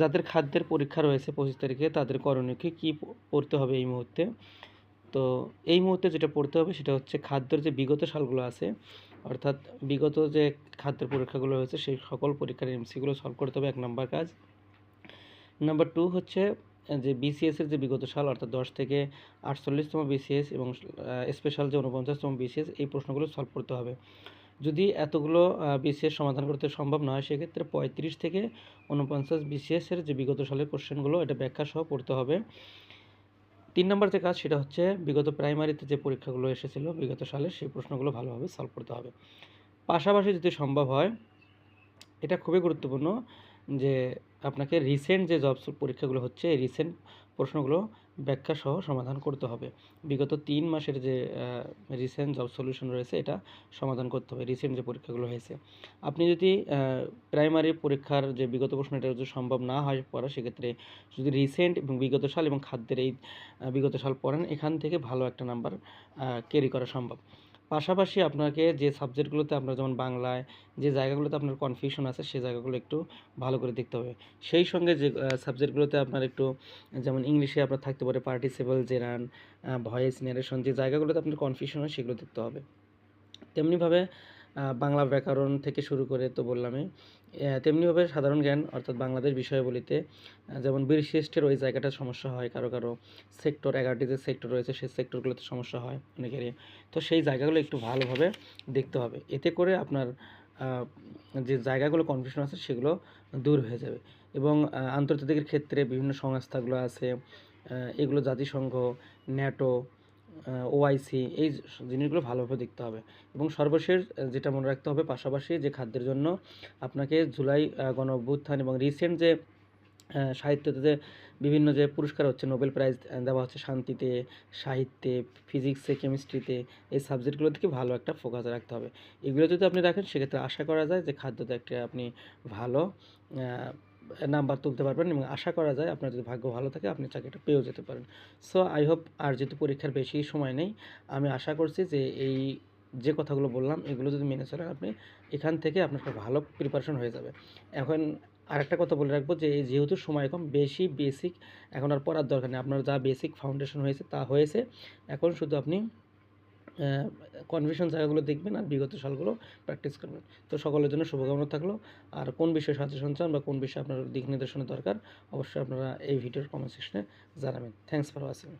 যাদের খাদ্যের পরীক্ষা রয়েছে পঁচিশ তারিখে, তাদের করণীয়কে কী পড়তে হবে এই মুহূর্তে? তো এই মুহূর্তে যেটা পড়তে হবে সেটা হচ্ছে খাদ্যের যে বিগত সালগুলো আছে, অর্থাৎ বিগত যে খাদ্যের পরীক্ষাগুলো হয়েছে সেই সকল পরীক্ষার এমসিগুলো সলভ করতে হবে এক নম্বর কাজ। নাম্বার টু হচ্ছে যে বিসিএস এর যে বিগত সাল, অর্থাৎ দশ থেকে আটচল্লিশতম বিসিএস এবং স্পেশাল যে উনপঞ্চাশতম বিসিএস এই প্রশ্নগুলো সলভ করতে হবে। যদি এতগুলো বিসিএস সমাধান করতে সম্ভব না হয়, সেক্ষেত্রে পঁয়ত্রিশ থেকে উনপঞ্চাশ বিসিএস এর যে বিগত সালের কোশ্চেনগুলো, এটা ব্যাখ্যা সহ পড়তে হবে। তিন নম্বর যে কাজ, সেটা হচ্ছে বিগত প্রাইমারিতে যে পরীক্ষাগুলো এসেছিল বিগত সালে, সেই প্রশ্নগুলো ভালোভাবে সলভ করতে হবে। পাশাপাশি যদি সম্ভব হয়, এটা খুবই গুরুত্বপূর্ণ যে আপনাকে রিসেন্ট যে জব পরীক্ষাগুলো হচ্ছে, এই রিসেন্ট প্রশ্নগুলো ব্যাখ্যা সহ সমাধান করতে হবে। বিগত তিন মাসের যে রিসেন্ট জব সলিউশন রয়েছে, এটা সমাধান করতে হবে রিসেন্ট যে পরীক্ষাগুলো হয়েছে। আপনি যদি প্রাইমারি পরীক্ষার যে বিগত প্রশ্ন, এটা যদি সম্ভব না হয় পড়া, সেক্ষেত্রে যদি রিসেন্ট এবং বিগত সাল এবং খাদ্যের এই বিগত সাল পড়েন, এখান থেকে ভালো একটা নাম্বার ক্যারি করা সম্ভব। পাশাপাশি আপনাকে যে সাবজেক্টগুলোতে আপনার যেমন বাংলায় যে জায়গাগুলোতে আপনার কনফিউশন আছে সেই জায়গাগুলো একটু ভালো করে দেখতে হবে। সেই সঙ্গে যে সাবজেক্টগুলোতে আপনার একটু, যেমন ইংলিশে আপনার থাকতে পারে পার্টিসিপেল জেরান ভয়েস ন্যারেশন যে জায়গাগুলোতে আপনার কনফিউশন হয় সেগুলো দেখতে হবে। তেমনিভাবে বাংলা ব্যাকরণ থেকে শুরু করে তো বললামই। তেমনিভাবে সাধারণ জ্ঞান অর্থাৎ বাংলাদেশ বিষয়াবলিতে আহ, যেমন বীরশ্রেষ্ঠের ওই জায়গাটা সমস্যা হয় কারও কারও। সেক্টর এগারোটি যে সেক্টর রয়েছে সেই সেক্টরগুলোতে সমস্যা হয় অনেকেরই। তো সেই জায়গাগুলো একটু ভালোভাবে দেখতে হবে। এতে করে আপনার যে জায়গাগুলো কনফিউশন আছে সেগুলো দূর হয়ে যাবে। এবং আন্তর্জাতিকের ক্ষেত্রে বিভিন্ন সংস্থাগুলো আছে এগুলো জাতিসংঘ ন্যাটো ওআইসি এই জিনিসগুলো ভালোভাবে দেখতে হবে। এবং সর্বশেষ যেটা মনে রাখতে হবে, পাশাপাশি যে খাদ্যের জন্য আপনাকে জুলাই গণ অভ্যুত্থান এবং রিসেন্ট যে সাহিত্যতে যে বিভিন্ন যে পুরস্কার হচ্ছে নোবেল প্রাইজ দেওয়া হচ্ছে শান্তিতে, সাহিত্যে ফিজিক্সে কেমিস্ট্রিতে এই সাবজেক্টগুলো থেকে ভালো একটা ফোকাস রাখতে হবে। এগুলো যদি আপনি রাখেন, সেক্ষেত্রে আশা করা যায় যে খাদ্যতে একটা আপনি ভালো নাম্বার তুলতে পারবেন এবং আশা করা যায় আপনার যদি ভাগ্য ভালো থাকে, আপনি চাকরিটা পেয়েও যেতে পারেন। সো আই হোপ আর যেহেতু পরীক্ষার বেশি সময় নেই, আমি আশা করছি যে এই যে কথাগুলো বললাম, এগুলো যদি মেনে চলেন, আপনি এখান থেকে আপনার ভালো প্রিপারেশন হয়ে যাবে। এখন আরেকটা কথা বলে রাখব যে, যেহেতু সময় কম, বেশি বেসিক এখন আর পড়ার দরকার নেই। আপনার যা বেসিক ফাউন্ডেশন হয়েছে, তা হয়েছে। এখন শুধু আপনি কনভিশন জায়গাগুলো দেখবেন আর বিগত সালগুলো প্র্যাকটিস করবেন। তো সকলের জন্য শুভকামনা থাকল। আর কোন বিষয়ে সাজেশন চান বা কোন বিষয়ে আপনার দিক নির্দেশনা দরকার, অবশ্যই আপনারা এই ভিডিওর কমেন্ট সেকশনে জানাবেন। Thanks for watching